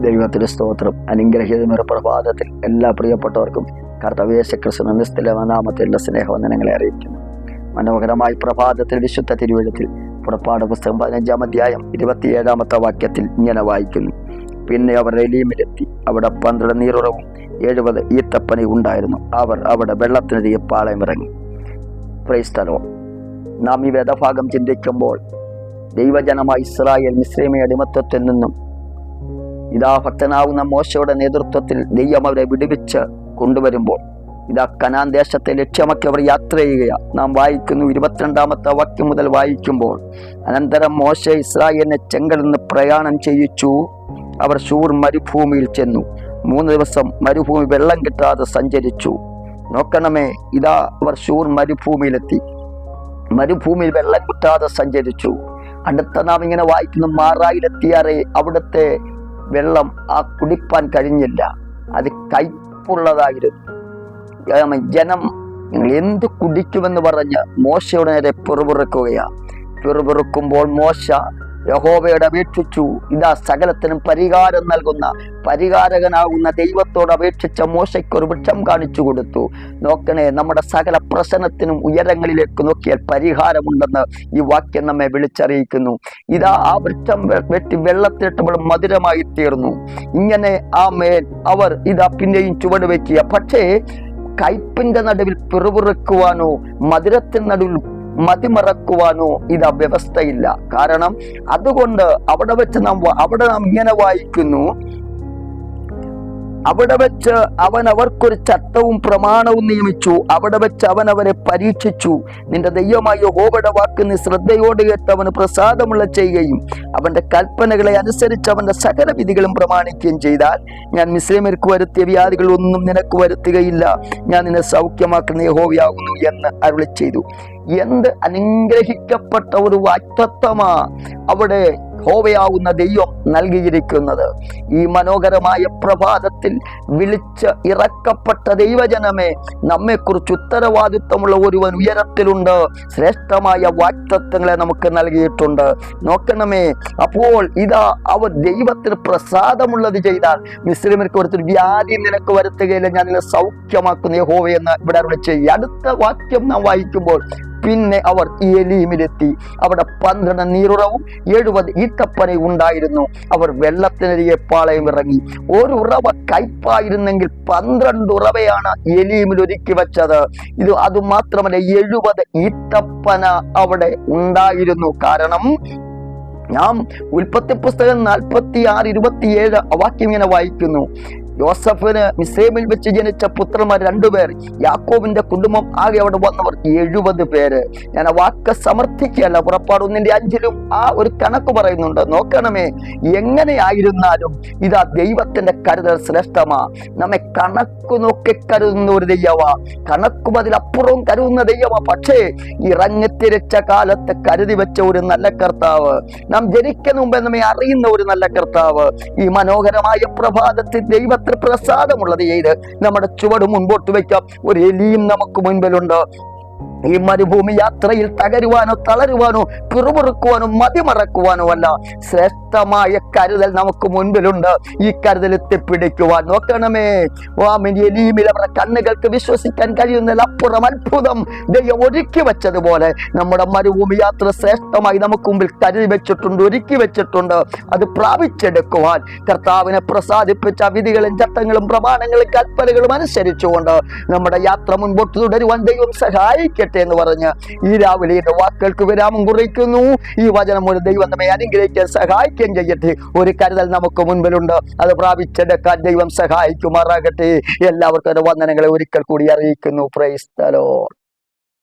ദൈവത്തിന്റെ സ്തോത്രം അനുഗ്രഹീതമൊരു പ്രഭാതത്തിൽ എല്ലാ പ്രിയപ്പെട്ടവർക്കും കർത്തവേശ കൃഷ്ണ നിസ്തല നാമത്തിലുള്ള സ്നേഹവന്ദനങ്ങളെ അറിയിക്കുന്നു. മനോഹരമായി പ്രഭാതത്തിൽ വിശുദ്ധ തിരുവഴുത്തിൽ പുറപ്പാട് പുസ്തകം പതിനഞ്ചാം അധ്യായം ഇരുപത്തിയേഴാമത്തെ വാക്യത്തിൽ ഇങ്ങനെ വായിക്കുന്നു. പിന്നെ അവർ എലീമിലെത്തി അവിടെ പന്ത്രണ്ട് നീറുറവും എഴുപത് ഈത്തപ്പനി ഉണ്ടായിരുന്നു. അവർ അവിടെ വെള്ളത്തിനരികെ പാളയം ഇറങ്ങി. പ്രൈസ്തലോ നാം ഈ വേദഭാഗം ചിന്തിക്കുമ്പോൾ ദൈവജനമായ ഇസ്രായേൽ മിശ്രമ അടിമത്വത്തിൽ നിന്നും ഇതാ ഭക്തനാവുന്ന മോശയുടെ നേതൃത്വത്തിൽ ദൈവം അവരെ വിടുവിച്ച് കൊണ്ടുവരുമ്പോൾ ഇതാ കനാൻ ദേശത്തെ ലക്ഷ്യമാക്കി അവർ യാത്ര ചെയ്യുകയാണ് നാം വായിക്കുന്നു ഇരുപത്തിരണ്ടാമത്തെ വാക്യം മുതൽ വായിക്കുമ്പോൾ അനന്തരം മോശ ഇസ്രായേലിനെ ചെങ്കൽ നിന്ന് പ്രയാണം ചെയ്യിച്ചു. അവർ ഷൂർ മരുഭൂമിയിൽ ചെന്നു. മൂന്ന് ദിവസം മരുഭൂമി വെള്ളം കിട്ടാതെ സഞ്ചരിച്ചു. നോക്കണമേ ഇതാ അവർ ഷൂർ മരുഭൂമിയിലെത്തി. മരുഭൂമിയിൽ വെള്ളം കിട്ടാതെ സഞ്ചരിച്ചു. അടുത്ത നാം ഇങ്ങനെ വായിക്കുന്നു മാറായിലെത്തിയാറേ അവിടുത്തെ വെള്ളം ആ കുടിപ്പാൻ കഴിഞ്ഞില്ല അത് കയ്പുള്ളതായിരുന്നു. ജനം നിങ്ങൾ എന്ത് കുടിക്കുമെന്ന് പറഞ്ഞ് മോശയുടെ നേരെ പിറുപിറുക്കുകയാണ് പിറുപിറുക്കുമ്പോൾ മോശ യഹോവയോട് അപേക്ഷിച്ചു. ഇതാ സകലത്തിനും പരിഹാരം നൽകുന്ന പരിഹാരകനാകുന്ന ദൈവത്തോട് അപേക്ഷിച്ച മോശയ്ക്ക് ഒരു വൃക്ഷം കാണിച്ചു കൊടുത്തു. നോക്കണേ നമ്മുടെ സകല പ്രശ്നത്തിനും ഉയരങ്ങളിലേക്ക് നോക്കിയാൽ പരിഹാരമുണ്ടെന്ന് ഈ വാക്യം നമ്മെ വിളിച്ചറിയിക്കുന്നു. ഇതാ ആ വൃക്ഷം വെട്ടി വെള്ളത്തിലിട്ടപ്പോൾ മധുരമായി തീർന്നു. ഇങ്ങനെ ആ മേൽ അവർ ഇതാ പിന്നെയും ചുവട് വയ്ക്കുക പക്ഷേ കയ്പിന്റെ നടുവിൽ പിറുപിറുക്കുവാനോ മധുരത്തിന് നടുവിൽ മതിമറക്കുവാനോ ഇത് വ്യവസ്ഥയില്ല. കാരണം അതുകൊണ്ട് അവിടെ വെച്ച് നാം അവിടെ നാം ഇങ്ങനെ വായിക്കുന്നു അവിടെ വെച്ച് അവൻ അവർക്കൊരു ചട്ടവും പ്രമാണവും നിയമിച്ചു. അവിടെ വെച്ച് അവൻ അവരെ പരീക്ഷിച്ചു. നിന്റെ ദൈവമായ ഹോബയുടെ വാക്ക് നീ ശ്രദ്ധയോടെ കേട്ട് അവന് പ്രസാദമുള്ള ചെയ്യുകയും അവന്റെ കൽപ്പനകളെ അനുസരിച്ച് അവന്റെ സകല വിധികളും പ്രമാണിക്കുകയും ചെയ്താൽ ഞാൻ മുസ്ലിമർക്ക് വരുത്തിയ വ്യാധികൾ ഒന്നും നിനക്ക് വരുത്തുകയില്ല. ഞാൻ നിന്നെ സൗഖ്യമാക്കുന്ന യഹോവയാകുന്നു എന്ന് അരുളി ചെയ്തു എന്ത് അനുഗ്രഹിക്കപ്പെട്ട ഒരു വാക്തത്വമാ അവിടെ ഹോവയാവുന്ന ദൈവം നൽകിയിരിക്കുന്നത്. ഈ മനോഹരമായ പ്രഭാതത്തിൽ വിളിച്ച് ഇറക്കപ്പെട്ട ദൈവജനമേ നമ്മെക്കുറിച്ച് ഉത്തരവാദിത്വമുള്ള ഒരുവൻ ഉയരത്തിലുണ്ട്. ശ്രേഷ്ഠമായ വാക്തത്വങ്ങളെ നമുക്ക് നൽകിയിട്ടുണ്ട്. നോക്കണമേ അപ്പോൾ ഇതാ അവർ ദൈവത്തിന് പ്രസാദമുള്ളത് ചെയ്താൽ. മിസ്ലിമിற்கு ഒരുത്തൊരു വ്യാധി നിനക്ക് വരുത്തുകയില്ല ഞാൻ സൗഖ്യമാക്കുന്ന യഹോവയെന്ന് ഇവിടെ വിളിച്ച് അടുത്ത വാക്യം നാം വായിക്കുമ്പോൾ പിന്നെ അവർ എലീമിലെത്തി അവിടെ പന്ത്രണ്ട് നീറുറവും എഴുപത് ഈത്തപ്പനയും ഉണ്ടായിരുന്നു. അവർ വെള്ളത്തിനരികെ പാളയം ഇറങ്ങി. ഒരു ഉറവ കയ്പായിരുന്നെങ്കിൽ പന്ത്രണ്ട് ഉറവയാണ് എലീമിൽ ഒരുക്കി വെച്ചത്. ഇത് അതുമാത്രമല്ല എഴുപത് ഈത്തപ്പന അവിടെ ഉണ്ടായിരുന്നു. കാരണം നാം ഉൽപ്പത്തി പുസ്തകം നാൽപ്പത്തി ആറ് ഇരുപത്തിയേഴ് വാക്യം ഇങ്ങനെ വായിക്കുന്നു. യോസഫിന് മിസേമിൽ വെച്ച് ജനിച്ച പുത്രന്മാർ രണ്ടുപേർ യാക്കോബിന്റെ കുടുംബം ആകെ അവിടെ വന്നവർ എഴുപത് പേര്. ഞാൻ ആ വാക്ക് സമർത്ഥിക്കുകയല്ല പുറപ്പാട് ഒന്നിന്റെ അഞ്ചിലും ആ ഒരു കണക്ക് പറയുന്നുണ്ട്. നോക്കണമേ എങ്ങനെയായിരുന്നാലും ഇതാ ദൈവത്തിന്റെ കരുതൽ ശ്രേഷ്ഠമാ. നമ്മെ കണക്ക് നോക്കി കരുതുന്ന ഒരു ദൈവ കണക്കും അതിലപ്പുറവും കരുതുന്ന ദൈവമാ. പക്ഷേ ഇറങ്ങിത്തിരിച്ച കാലത്ത് കരുതി വെച്ച ഒരു നല്ല കർത്താവ് നാം ജനിക്കുന്ന മുമ്പേ നമ്മെ അറിയുന്ന ഒരു നല്ല കർത്താവ് ഈ മനോഹരമായ പ്രഭാതത്തിൽ ദൈവത്തിന് പ്രസാദമുള്ളത് ചെയ്ത് നമ്മുടെ ചുവട് മുൻപോട്ട് വയ്ക്കാം. ഒരു എലിയും നമുക്ക് മുൻപിലുണ്ട്. ഈ മരുഭൂമി യാത്രയിൽ തകരുവാനോ തളരുവാനോ പിറുപിറുക്കുവാനോ മതിമറക്കുവാനോ അല്ല. ശ്രേഷ്ഠമായ കരുതൽ നമുക്ക് മുൻപിലുണ്ട്. ഈ കരുതൽ എത്തിപ്പിടിക്കുവാൻ നോക്കണമേ. വാമിനി എലീമിൽ അവരുടെ കണ്ണുകൾക്ക് വിശ്വസിക്കാൻ കഴിയുന്നതിൽ അപ്പുറം അത്ഭുതം. ദൈവം ഒരുക്കി വെച്ചതുപോലെ നമ്മുടെ മരുഭൂമി യാത്ര ശ്രേഷ്ഠമായി നമുക്ക് മുമ്പിൽ കരുതി വെച്ചിട്ടുണ്ട് ഒരുക്കി വെച്ചിട്ടുണ്ട്. അത് പ്രാപിച്ചെടുക്കുവാൻ കർത്താവിനെ പ്രസാദിപ്പിച്ച വിധികളും ചട്ടങ്ങളും പ്രമാണങ്ങളും കൽപ്പനകളും അനുസരിച്ചുകൊണ്ട് നമ്മുടെ യാത്ര മുൻപോട്ട് തുടരുവാൻ ദൈവം സഹായിക്കട്ടെ. എന്ന് പറഞ്ഞ് ഈ രാവിലെ എന്റെ വാക്കുകൾക്ക് വിരാമം കുറിക്കുന്നു. ഈ വചനം ഒരു ദൈവം നമ്മെ അനുഗ്രഹിക്കാൻ സഹായിക്കുകയും ചെയ്യട്ടെ. ഒരു കരുതൽ നമുക്ക് മുൻപിലുണ്ട്. അത് പ്രാപിച്ചെടുക്കാൻ ദൈവം സഹായിക്കുമാറാകട്ടെ. എല്ലാവർക്കും വന്ദനങ്ങളെ ഒരിക്കൽ കൂടി അറിയിക്കുന്നു. പ്രൈസ്തലോ